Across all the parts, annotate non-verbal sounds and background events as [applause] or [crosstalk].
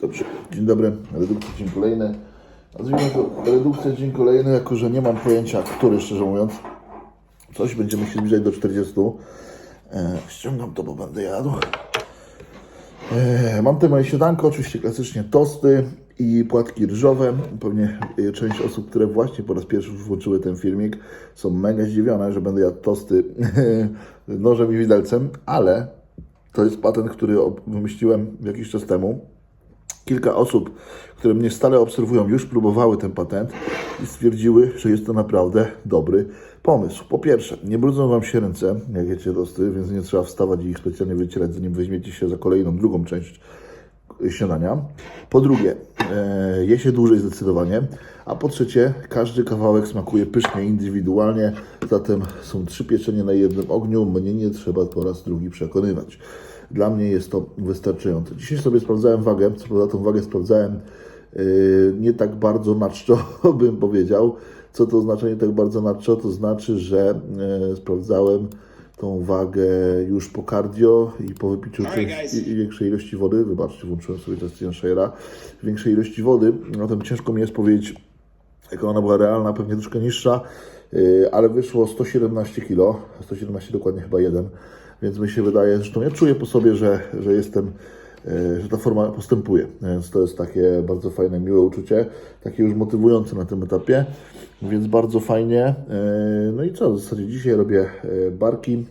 Dobrze, dzień dobry, redukcja dzień kolejny. Nazwijmy to redukcja dzień kolejny, jako że nie mam pojęcia, który szczerze mówiąc. Coś będziemy się zbliżać do 40. E, ściągam to, bo będę jadł. E, mam tutaj moje śniadanko, oczywiście klasycznie tosty i płatki ryżowe. Pewnie e, część osób, które właśnie po raz pierwszy włączyły ten filmik, są mega zdziwione, że będę jadł tosty [laughs] nożem i widelcem, ale to jest patent, który wymyśliłem jakiś czas temu. Kilka osób, które mnie stale obserwują, już próbowały ten patent i stwierdziły, że jest to naprawdę dobry pomysł. Po pierwsze, nie brudzą Wam się ręce, jak jecie tosty, więc nie trzeba wstawać i ich specjalnie wycierać, zanim weźmiecie się za kolejną, drugą część śniadania. Po drugie, e, je się dłużej zdecydowanie. A po trzecie, każdy kawałek smakuje pysznie, indywidualnie. Zatem są trzy pieczenie na jednym ogniu. Mnie nie trzeba po raz drugi przekonywać. Dla mnie jest to wystarczające. Dzisiaj sobie sprawdzałem wagę. Co prawda, tą wagę sprawdzałem e, nie tak bardzo na czczo, [laughs] bym powiedział. Co to oznacza nie tak bardzo na czczo? To znaczy, że e, sprawdzałem tą wagę już po cardio i po wypiciu części- większej ilości wody. Wybaczcie, włączyłem sobie Justin Share'a. Większej ilości wody. Zatem ciężko mi jest powiedzieć, jaka ona była realna, pewnie troszkę niższa, yy, ale wyszło 117 kg, 117 dokładnie chyba 1, więc mi się wydaje, zresztą ja czuję po sobie, że, że jestem, yy, że ta forma postępuje, więc to jest takie bardzo fajne, miłe uczucie, takie już motywujące na tym etapie, więc bardzo fajnie. Yy, No i co, w zasadzie dzisiaj robię yy, barki,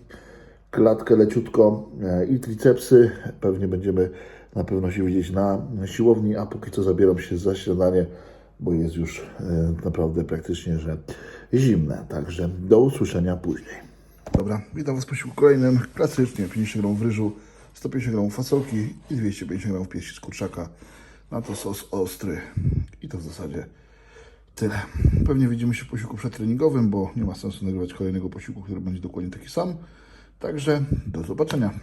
klatkę leciutko e, i tricepsy. Pewnie będziemy na pewno się widzieć na siłowni, a póki co zabieram się za śniadanie, bo jest już e, naprawdę praktycznie, że zimne. Także do usłyszenia później. Dobra, witam Was w posiłku kolejnym. Klasycznie 50 gramów ryżu, 150 gramów fasolki i 250 gramów pieści z kurczaka. Na to sos ostry. I to w zasadzie Tyle. Pewnie widzimy się w posiłku przedtreningowym, bo nie ma sensu nagrywać kolejnego posiłku, który będzie dokładnie taki sam. Także do zobaczenia.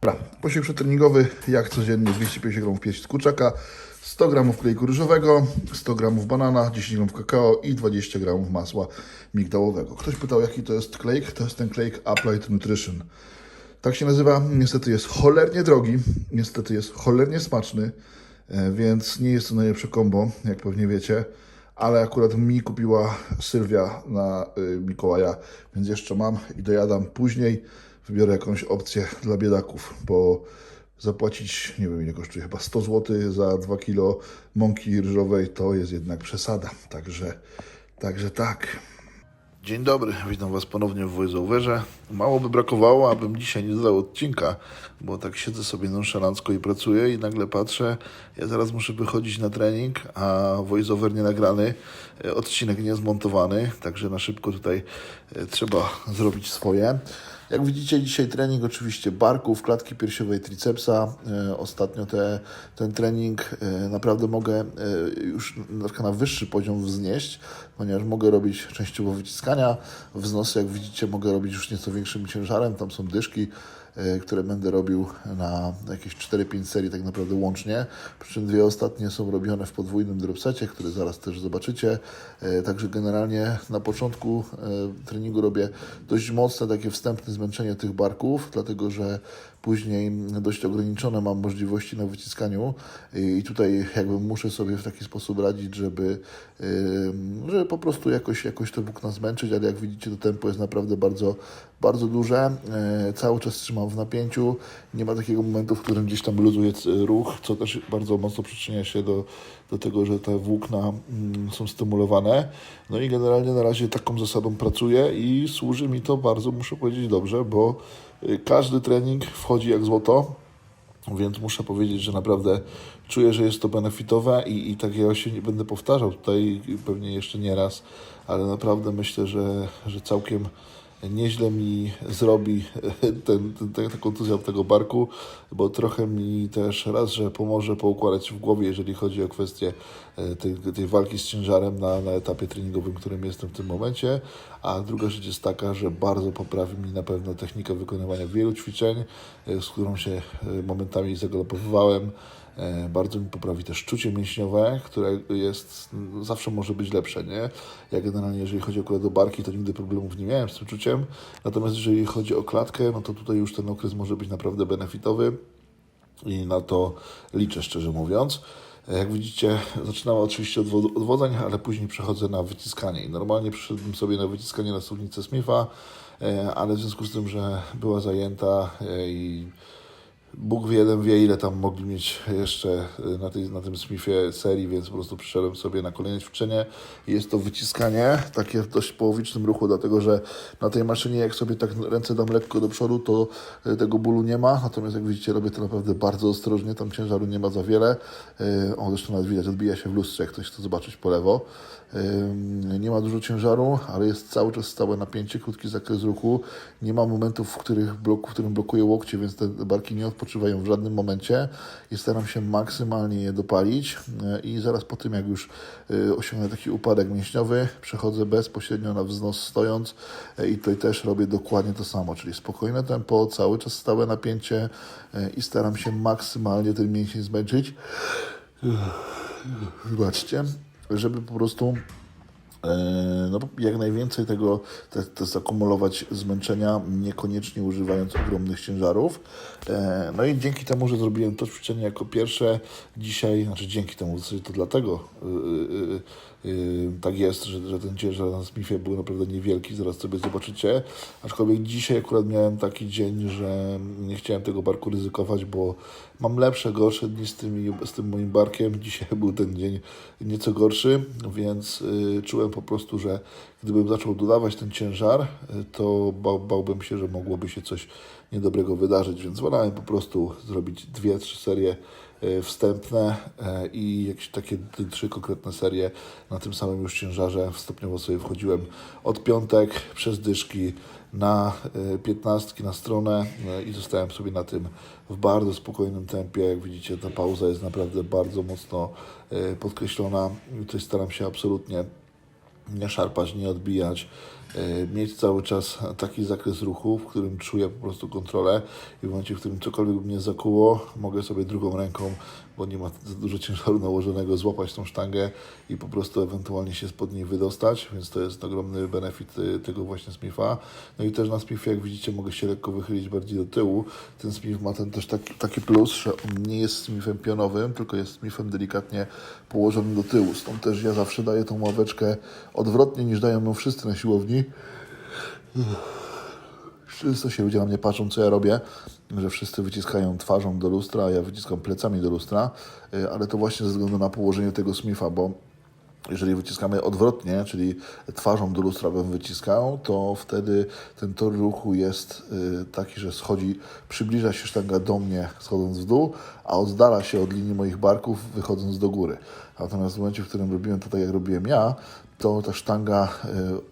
Dobra, posiłek przedtreningowy, jak codziennie 250 gramów pieści z kurczaka, 100 gramów klejku ryżowego, 100 gramów banana, 10 gramów kakao i 20 gramów masła migdałowego. Ktoś pytał, jaki to jest klejk? To jest ten klejk Applied Nutrition. Tak się nazywa. Niestety jest cholernie drogi, niestety jest cholernie smaczny, e, więc nie jest to najlepsze kombo, jak pewnie wiecie. Ale akurat mi kupiła Sylwia na y, Mikołaja, więc jeszcze mam i dojadam później. Wybiorę jakąś opcję dla biedaków, bo zapłacić, nie wiem ile kosztuje, chyba 100 zł za 2 kg mąki ryżowej to jest jednak przesada. Także, także tak. Dzień dobry, witam Was ponownie w VoiceOverze. Mało by brakowało, abym dzisiaj nie dodał odcinka, bo tak siedzę sobie nonszalancko i pracuję i nagle patrzę, ja zaraz muszę wychodzić na trening, a VoiceOver nie nagrany, e, odcinek nie zmontowany, także na szybko tutaj e, trzeba zrobić swoje. Jak widzicie, dzisiaj trening oczywiście barków, klatki piersiowej, tricepsa. E, ostatnio te, ten trening e, naprawdę mogę e, już na, wyższy poziom wznieść, ponieważ mogę robić częściowo wyciskania. Wznosy, jak widzicie, mogę robić już nieco większym ciężarem. Tam są dyszki, które będę robił na jakieś 4-5 serii tak naprawdę łącznie. Przy czym dwie ostatnie są robione w podwójnym dropsecie, który zaraz też zobaczycie. E, Także generalnie na początku e, treningu robię dość mocne takie wstępne zmęczenie tych barków, dlatego że później dość ograniczone mam możliwości na wyciskaniu i tutaj jakby muszę sobie w taki sposób radzić, żeby, żeby po prostu jakoś, jakoś te włókna zmęczyć, ale jak widzicie to tempo jest naprawdę bardzo, bardzo duże. E, Cały czas trzymam w napięciu, nie ma takiego momentu, w którym gdzieś tam luzuje ruch, co też bardzo mocno przyczynia się do, do tego, że te włókna mm, są stymulowane. No i generalnie na razie taką zasadą pracuję i służy mi to bardzo, muszę powiedzieć, dobrze, bo każdy trening wchodzi jak złoto. Więc muszę powiedzieć, że naprawdę czuję, że jest to benefitowe i, i tak ja się nie będę powtarzał tutaj pewnie jeszcze nie raz, ale naprawdę myślę, że, że całkiem nieźle mi zrobi ten, ten, ten, ta kontuzja tego barku, bo trochę mi też raz, że pomoże poukładać w głowie, jeżeli chodzi o kwestię e, tej, tej walki z ciężarem na, na etapie treningowym, którym jestem w tym momencie, a druga rzecz jest taka, że bardzo poprawi mi na pewno technikę wykonywania wielu ćwiczeń, e, z którą się e, momentami zagalopowywałem. E, Bardzo mi poprawi też czucie mięśniowe, które jest, zawsze może być lepsze, nie? Ja generalnie, jeżeli chodzi akurat o barki, to nigdy problemów nie miałem z tym czuciem. Natomiast jeżeli chodzi o klatkę, no to tutaj już ten okres może być naprawdę benefitowy. i na to liczę, szczerze mówiąc. Jak widzicie, zaczynałem oczywiście od wod- odwodzeń, ale później przechodzę na wyciskanie. I normalnie przyszedłem sobie na wyciskanie na suwnicę Smitha, e, ale w związku z tym, że była zajęta e, i Bóg wie, jeden wie, ile tam mogli mieć jeszcze y, na, tej, na tym Smithie serii, więc po prostu przyszedłem sobie na kolejne ćwiczenie. Jest to wyciskanie, takie w dość połowicznym ruchu, dlatego że na tej maszynie, jak sobie tak ręce dam lekko do przodu, to y, tego bólu nie ma. Natomiast jak widzicie, robię to naprawdę bardzo ostrożnie, tam ciężaru nie ma za wiele. Y, O, zresztą nawet widać, odbija się w lustrze, jak ktoś chce zobaczyć po lewo. Nie ma dużo ciężaru, ale jest cały czas stałe napięcie, krótki zakres ruchu. Nie ma momentów, w, których bloku, w którym blokuję łokcie, więc te barki nie odpoczywają w żadnym momencie i staram się maksymalnie je dopalić. Yy, I zaraz po tym, jak już yy, osiągnę taki upadek mięśniowy, przechodzę bezpośrednio na wznos stojąc yy, i tutaj też robię dokładnie to samo, czyli spokojne tempo, cały czas stałe napięcie i staram się maksymalnie ten mięsień zmęczyć. Wybaczcie, żeby po prostu e, no, jak najwięcej tego te, te zakumulować zmęczenia, niekoniecznie używając ogromnych ciężarów. E, No i dzięki temu, że zrobiłem to ćwiczenie jako pierwsze dzisiaj, znaczy dzięki temu, to dlatego yy, yy, tak jest, że, że ten ciężar na Smithie był naprawdę niewielki, zaraz sobie zobaczycie. Aczkolwiek dzisiaj akurat miałem taki dzień, że nie chciałem tego barku ryzykować, bo mam lepsze, gorsze dni z, tymi, z tym moim barkiem. Dzisiaj był ten dzień nieco gorszy, więc yy, czułem po prostu, że gdybym zaczął dodawać ten ciężar, yy, to bał, bałbym się, że mogłoby się coś niedobrego wydarzyć, więc wolałem po prostu zrobić dwie, trzy serie e, wstępne i jakieś takie trzy konkretne serie na tym samym już ciężarze. Stopniowo sobie wchodziłem od piątek przez dyszki na e, piętnastki na stronę e, i zostałem sobie na tym w bardzo spokojnym tempie. Jak widzicie, ta pauza jest naprawdę bardzo mocno e, podkreślona. Tutaj staram się absolutnie nie szarpać, nie odbijać, e, mieć cały czas taki zakres ruchu, w którym czuję po prostu kontrolę i w momencie, w którym cokolwiek mnie zakuło, mogę sobie drugą ręką, bo nie ma za dużo ciężaru nałożonego, złapać tą sztangę i po prostu ewentualnie się spod niej wydostać, więc to jest ogromny benefit e, tego właśnie Smitha. No i też na Smithie, jak widzicie, mogę się lekko wychylić bardziej do tyłu. Ten Smith ma ten też taki, taki plus, że on nie jest Smithem pionowym, tylko jest Smithem delikatnie położonym do tyłu. Stąd też ja zawsze daję tą ławeczkę odwrotnie niż dają ją wszyscy na siłowni. Często się ludzie na mnie patrzą, co ja robię, że wszyscy wyciskają twarzą do lustra, a ja wyciskam plecami do lustra, y, ale to właśnie ze względu na położenie tego Smitha, bo jeżeli wyciskamy odwrotnie, czyli twarzą do lustra bym wyciskał, to wtedy ten tor ruchu jest y, taki, że schodzi, przybliża się sztanga do mnie schodząc w dół, a oddala się od linii moich barków wychodząc do góry. Natomiast w momencie, w którym robiłem to tak, jak robiłem ja, to ta sztanga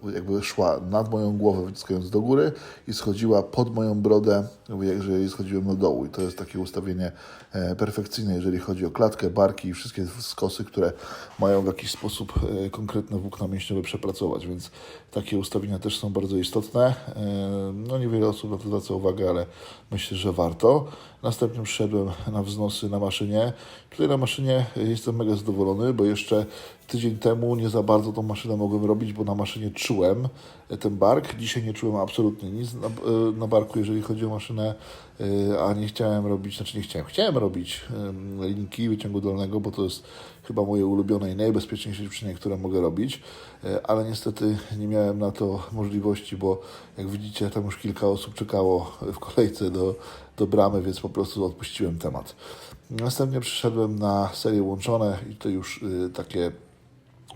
y, jakby szła nad moją głowę, wyciskając do góry i schodziła pod moją brodę, jeżeli schodziłem do dołu. I to jest takie ustawienie e, perfekcyjne, jeżeli chodzi o klatkę, barki i wszystkie skosy, które mają w jakiś sposób e, konkretne włókna mięśniowe przepracować, więc takie ustawienia też są bardzo istotne. E, No niewiele osób na to zwraca uwagę, ale myślę, że warto. Następnie przyszedłem na wznosy na maszynie. Tutaj na maszynie jestem mega zadowolony, bo jeszcze tydzień temu nie za bardzo tą maszynę mogłem robić, bo na maszynie czułem ten bark. Dzisiaj nie czułem absolutnie nic na, e, na barku, jeżeli chodzi o maszynę, e, a nie chciałem robić, znaczy nie chciałem, chciałem robić linki wyciągu dolnego, bo to jest chyba moje ulubione i najbezpieczniejsze ćwiczenie, które mogę robić, e, ale niestety nie miałem na to możliwości, bo jak widzicie, tam już kilka osób czekało w kolejce do, do bramy, więc po prostu odpuściłem temat. Następnie przyszedłem na serie łączone i to już y, takie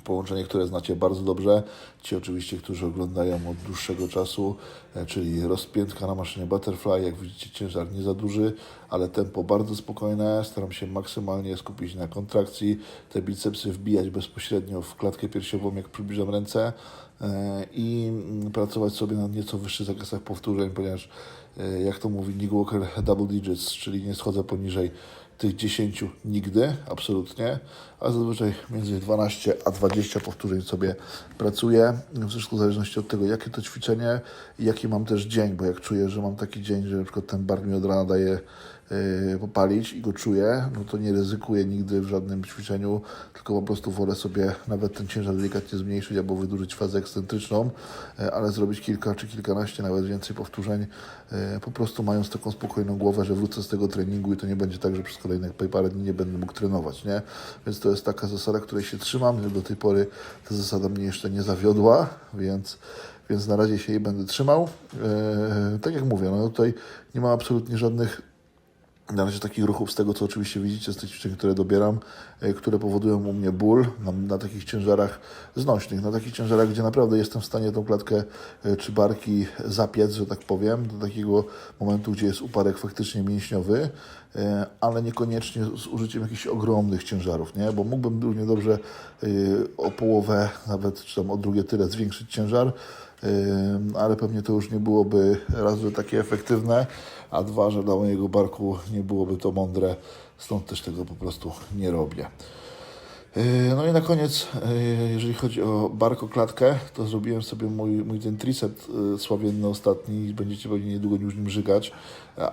połączenie, które znacie bardzo dobrze. Ci oczywiście, którzy oglądają od dłuższego czasu, e, czyli rozpiętka na maszynie Butterfly. Jak widzicie, ciężar nie za duży, ale tempo bardzo spokojne. Staram się maksymalnie skupić na kontrakcji, te bicepsy wbijać bezpośrednio w klatkę piersiową, jak przybliżam ręce e, i mm, pracować sobie na nieco wyższych zakresach powtórzeń, ponieważ e, jak to mówi Nick Walker, double digits, czyli nie schodzę poniżej tych 10 nigdy, absolutnie, a zazwyczaj między 12 a 20 powtórzeń sobie pracuję. Wszystko w zależności od tego, jakie to ćwiczenie i jaki mam też dzień, bo jak czuję, że mam taki dzień, że na przykład ten bar mi od rana daje yy, popalić i go czuję, no to nie ryzykuję nigdy w żadnym ćwiczeniu, tylko po prostu wolę sobie nawet ten ciężar delikatnie zmniejszyć albo wydłużyć fazę ekscentryczną, yy, ale zrobić kilka czy kilkanaście, nawet więcej powtórzeń, yy, po prostu mając taką spokojną głowę, że wrócę z tego treningu i to nie będzie tak, że przez kolejne parę dni nie będę mógł trenować, nie? Więc to jest taka zasada, której się trzymam. Do tej pory ta zasada mnie jeszcze nie zawiodła, więc, więc na razie się jej będę trzymał. Eee, tak jak mówię, no tutaj nie ma absolutnie żadnych na razie takich ruchów z tego, co oczywiście widzicie z tych ćwiczeń, które dobieram, e, które powodują u mnie ból na, na takich ciężarach znośnych, na takich ciężarach, gdzie naprawdę jestem w stanie tą klatkę e, czy barki zapiec, że tak powiem, do takiego momentu, gdzie jest upadek faktycznie mięśniowy, e, ale niekoniecznie z użyciem jakichś ogromnych ciężarów, nie? Bo mógłbym równie dobrze o połowę, nawet czy tam o drugie tyle zwiększyć ciężar, ale pewnie to już nie byłoby raz, że takie efektywne, a dwa, że dla mojego barku nie byłoby to mądre, stąd też tego po prostu nie robię. Yy, No i na koniec, yy, jeżeli chodzi o barkoklatkę, to zrobiłem sobie mój, mój ten tricep yy, sławienny ostatni, będziecie pewnie niedługo już nim żygać,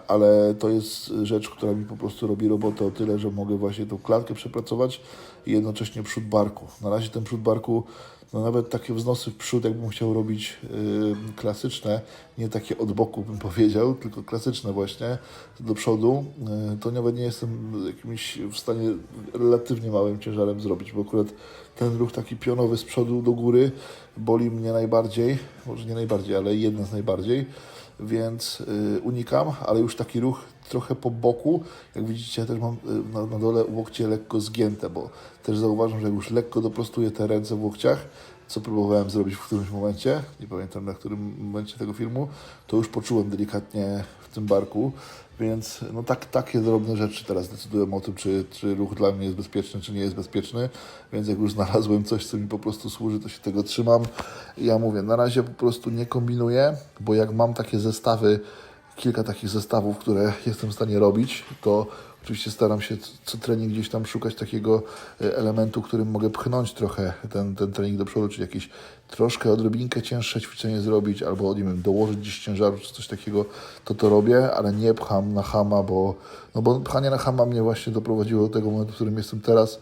ale to jest rzecz, która mi po prostu robi robotę o tyle, że mogę właśnie tą klatkę przepracować i jednocześnie przód barku. Na razie ten przód barku, no nawet takie wznosy w przód, jakbym chciał robić yy, klasyczne, nie takie od boku bym powiedział, tylko klasyczne właśnie do przodu, yy, to nawet nie jestem jakimś w stanie relatywnie małym ciężarem zrobić, bo akurat ten ruch taki pionowy z przodu do góry boli mnie najbardziej, może nie najbardziej, ale jeden z najbardziej, więc y, unikam, ale już taki ruch trochę po boku, jak widzicie też mam y, na, na dole łokcie lekko zgięte, bo też zauważam, że jak już lekko doprostuję te ręce w łokciach, co próbowałem zrobić w którymś momencie, nie pamiętam na którym momencie tego filmu, to już poczułem delikatnie w tym barku, więc no tak, takie drobne rzeczy teraz decydują o tym, czy, czy ruch dla mnie jest bezpieczny, czy nie jest bezpieczny, więc jak już znalazłem coś, co mi po prostu służy, to się tego trzymam. Ja mówię, na razie po prostu nie kombinuję, bo jak mam takie zestawy, kilka takich zestawów, które jestem w stanie robić, to oczywiście staram się co- trening gdzieś tam szukać takiego e, elementu, którym mogę pchnąć trochę ten, ten trening do przodu, czyli jakieś troszkę odrobinkę cięższe ćwiczenie zrobić, albo nie wiem, dołożyć gdzieś ciężaru czy coś takiego, to to robię, ale nie pcham na hama, bo, no bo pchanie na hama mnie właśnie doprowadziło do tego momentu, w którym jestem teraz,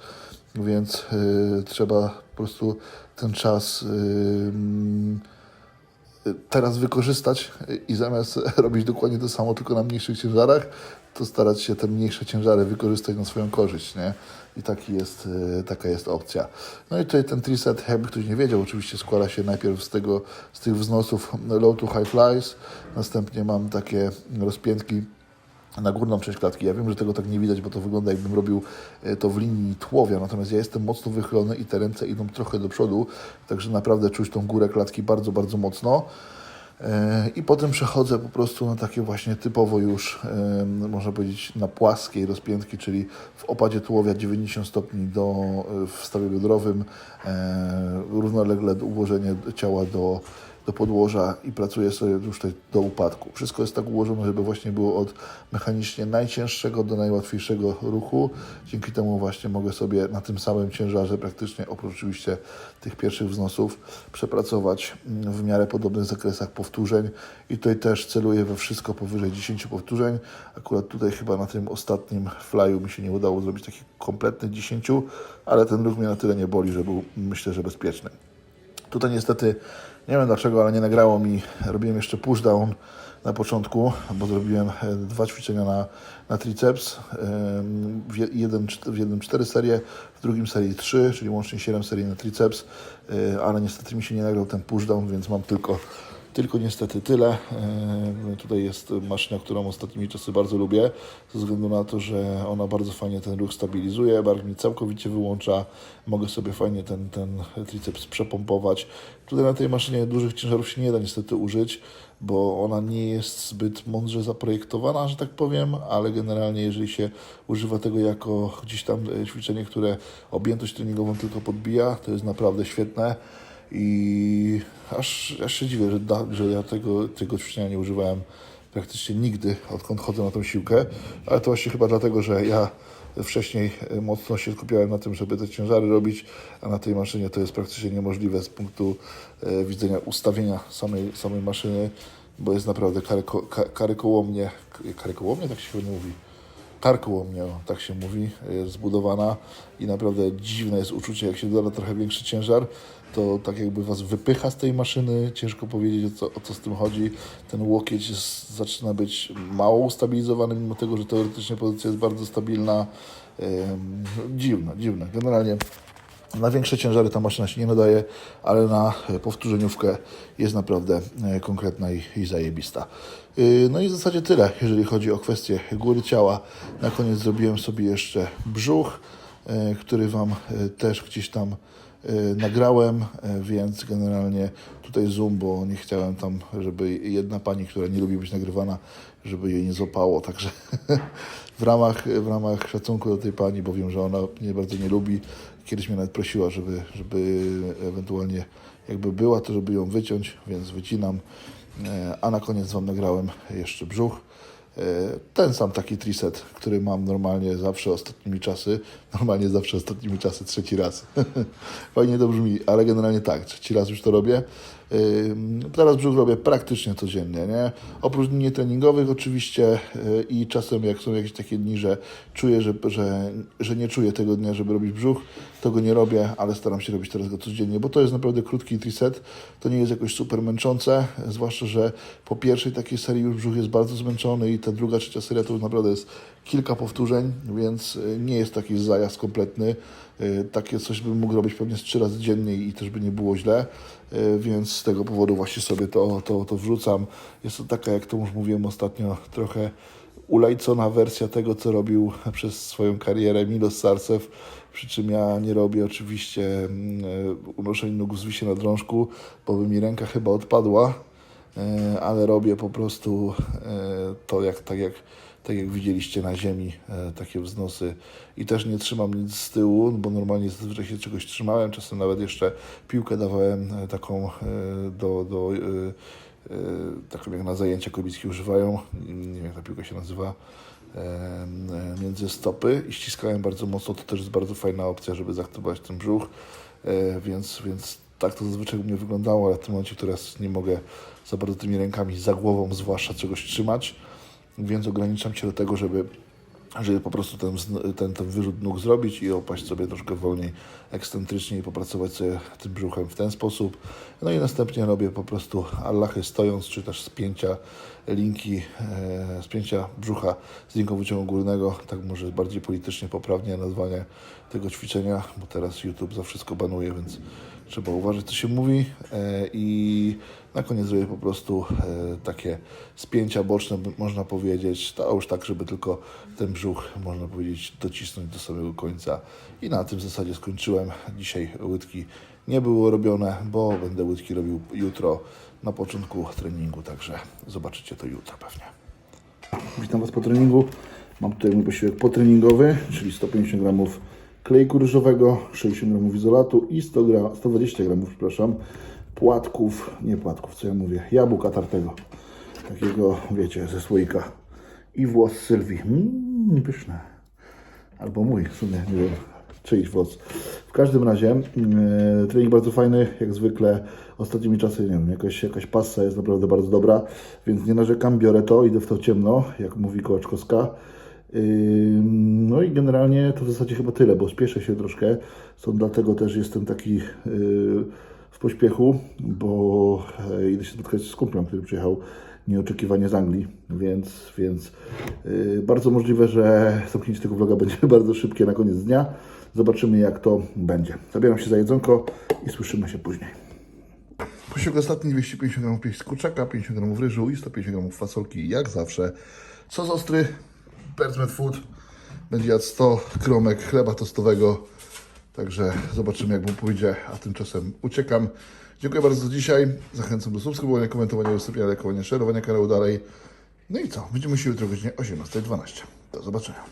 więc y, trzeba po prostu ten czas y, teraz wykorzystać i zamiast [laughs] robić dokładnie to samo, tylko na mniejszych ciężarach, to starać się te mniejsze ciężary wykorzystać na swoją korzyść, nie? I taki jest, e, taka jest opcja. No i tutaj ten triset, jakby ktoś nie wiedział, oczywiście składa się najpierw z, tego, z tych wznosów low to high flies, następnie mam takie rozpiętki na górną część klatki. Ja wiem, że tego tak nie widać, bo to wygląda jakbym robił e, to w linii tułowia, natomiast ja jestem mocno wychylony i te ręce idą trochę do przodu, także naprawdę czuć tą górę klatki bardzo, bardzo mocno. E, I potem przechodzę po prostu na takie właśnie typowo już, można powiedzieć, na płaskiej rozpiętki, czyli w opadzie tułowia 90 stopni do, e, w stawie biodrowym, równolegle ułożenie ciała do, do podłoża i pracuję sobie już tutaj do upadku. Wszystko jest tak ułożone, żeby właśnie było od mechanicznie najcięższego do najłatwiejszego ruchu. Dzięki temu właśnie mogę sobie na tym samym ciężarze praktycznie, oprócz oczywiście tych pierwszych wznosów, przepracować mm, w miarę podobnych zakresach powtórzeń i tutaj też celuję we wszystko powyżej 10 powtórzeń. Akurat tutaj chyba na tym ostatnim flyu mi się nie udało zrobić takich kompletnych 10, ale ten ruch mnie na tyle nie boli, że był myślę, że bezpieczny. Tutaj niestety, nie wiem dlaczego, ale nie nagrało mi, robiłem jeszcze pushdown na początku, bo zrobiłem e, dwa ćwiczenia na, na triceps, Em, w, je- jeden, w jednym cztery serie, w drugim serii trzy, czyli łącznie 7 serii na triceps, e, ale niestety mi się nie nagrał ten pushdown, więc mam tylko tylko niestety tyle. E, Tutaj jest maszyna, którą ostatnimi czasy bardzo lubię, ze względu na to, że ona bardzo fajnie ten ruch stabilizuje, bark mi całkowicie wyłącza, mogę sobie fajnie ten, ten triceps przepompować. Tutaj na tej maszynie dużych ciężarów się nie da niestety użyć, bo ona nie jest zbyt mądrze zaprojektowana, że tak powiem, ale generalnie jeżeli się używa tego jako gdzieś tam e, ćwiczenie, które objętość treningową tylko podbija, to jest naprawdę świetne. I aż, aż się dziwię, że, da, że ja tego, tego ćwiczenia nie używałem praktycznie nigdy, odkąd chodzę na tą siłkę, ale to właśnie chyba dlatego, że ja wcześniej e, mocno się skupiałem na tym, żeby te ciężary robić, a na tej maszynie to jest praktycznie niemożliwe z punktu e, widzenia ustawienia samej, samej maszyny, bo jest naprawdę karyko, ka, karykołomnie, karykołomnie tak się mówi, karkołomnie, o, tak się mówi, jest zbudowana i naprawdę dziwne jest uczucie, jak się doda trochę większy ciężar, to tak jakby Was wypycha z tej maszyny, ciężko powiedzieć o co, o co z tym chodzi. Ten łokieć jest, zaczyna być mało ustabilizowany, mimo tego, że teoretycznie pozycja jest bardzo stabilna. Dziwne, dziwne. Generalnie na większe ciężary ta maszyna się nie nadaje, ale na e, powtórzeniówkę jest naprawdę e, konkretna i, i zajebista. Yy, No i w zasadzie tyle, jeżeli chodzi o kwestię góry ciała. Na koniec zrobiłem sobie jeszcze brzuch, e, który Wam e, też gdzieś tam e, nagrałem, e, więc generalnie tutaj zoom, bo nie chciałem tam, żeby jedna pani, która nie lubi być nagrywana, żeby jej nie złapało, także [laughs] w ramach, w ramach szacunku do tej pani, bo wiem, że ona mnie bardzo nie lubi, kiedyś mnie nawet prosiła, żeby, żeby ewentualnie jakby była, to żeby ją wyciąć, więc wycinam, E, a na koniec Wam nagrałem jeszcze brzuch. E, Ten sam taki triset, który mam normalnie zawsze ostatnimi czasy. Normalnie zawsze ostatnimi czasy, trzeci raz. [laughs] Fajnie to brzmi, ale generalnie tak, trzeci raz już to robię. Teraz brzuch robię praktycznie codziennie, nie? Oprócz dni nietreningowych oczywiście yy, i czasem jak są jakieś takie dni, że czuję, że, że, że nie czuję tego dnia, żeby robić brzuch, to go nie robię, ale staram się robić teraz go codziennie, bo to jest naprawdę krótki triset, to nie jest jakoś super męczące, zwłaszcza, że po pierwszej takiej serii już brzuch jest bardzo zmęczony i ta druga, trzecia seria to już naprawdę jest kilka powtórzeń, więc yy, nie jest taki zajazd kompletny. Yy, Takie coś bym mógł robić pewnie z trzy razy dziennie i też by nie było źle, yy, więc z tego powodu właśnie sobie to, to, to wrzucam. Jest to taka, jak to już mówiłem ostatnio, trochę ulajcona wersja tego, co robił [laughs] przez swoją karierę Milos Sarcew, przy czym ja nie robię oczywiście mm, unoszeń nóg w na drążku, bo by mi ręka chyba odpadła, ale robię po prostu to jak, tak, jak, tak jak widzieliście na ziemi, e, takie wznosy. I też nie trzymam nic z tyłu, bo normalnie zazwyczaj się czegoś trzymałem, czasem nawet jeszcze piłkę dawałem e, taką e, do, do taką jak na zajęcia kobickie używają, nie wiem jak ta piłka się nazywa, między stopy. I ściskałem bardzo mocno, to też jest bardzo fajna opcja, żeby zaaktywować ten brzuch, więc, więc tak to zazwyczaj u mnie wyglądało, ale w tym momencie teraz nie mogę za bardzo tymi rękami za głową zwłaszcza czegoś trzymać, więc ograniczam się do tego, żeby żeby po prostu ten, ten, ten wyrzut nóg zrobić i opaść sobie troszkę wolniej, ekscentrycznie i popracować sobie tym brzuchem w ten sposób. No i następnie robię po prostu allachy stojąc, czy też spięcia linki, e, spięcia brzucha z linką wyciągu górnego, tak może bardziej politycznie poprawnie nazwanie tego ćwiczenia, bo teraz YouTube za wszystko banuje, więc trzeba uważać, co się mówi. E, I na koniec zrobię po prostu e, takie spięcia boczne, można powiedzieć, to już tak, żeby tylko ten brzuch, można powiedzieć, docisnąć do samego końca. I na tym w zasadzie skończyłem. Dzisiaj łydki nie były robione, bo będę łydki robił jutro na początku treningu, także zobaczycie to jutro pewnie. Witam Was po treningu. Mam tutaj mój posiłek potreningowy, czyli 150 gramów klejku ryżowego, 60 gramów izolatu i 100 gra, 120 gramów, przepraszam, płatków, nie płatków, co ja mówię, jabłka tartego. Takiego, wiecie, ze słoika. I włos Sylwii. Mmm, pyszne. Albo mój, w sumie, nie wiem, czyjś włos. W każdym razie, yy, trening bardzo fajny, jak zwykle. Ostatnimi czasy, nie wiem, jakaś, jakaś passa jest naprawdę bardzo dobra, więc nie narzekam, biorę to, idę w to ciemno, jak mówi Kołaczkowska. No i generalnie to w zasadzie chyba tyle, bo spieszę się troszkę, stąd dlatego też jestem taki yy, w pośpiechu, bo e, idę się spotkać z kumplem, który przyjechał nieoczekiwanie z Anglii, więc, więc yy, bardzo możliwe, że zamknięcie tego vloga [laughs] będzie bardzo szybkie na koniec dnia. Zobaczymy jak to będzie. Zabieram się za jedzonko i słyszymy się później. Posiłek ostatni 250 gramów pieści z kurczaka, 50 gramów ryżu i 150 gramów fasolki, jak zawsze. Sos ostry, Percmet Food. Będzie jadł 100 kromek chleba tostowego. Także zobaczymy jak mu pójdzie, a tymczasem uciekam. Dziękuję bardzo za dzisiaj. Zachęcam do subskrybowania, komentowania, udostępniania, lajkowania, szerowania kanału dalej. No i co? Widzimy się jutro o godzinie 18.12. Do zobaczenia.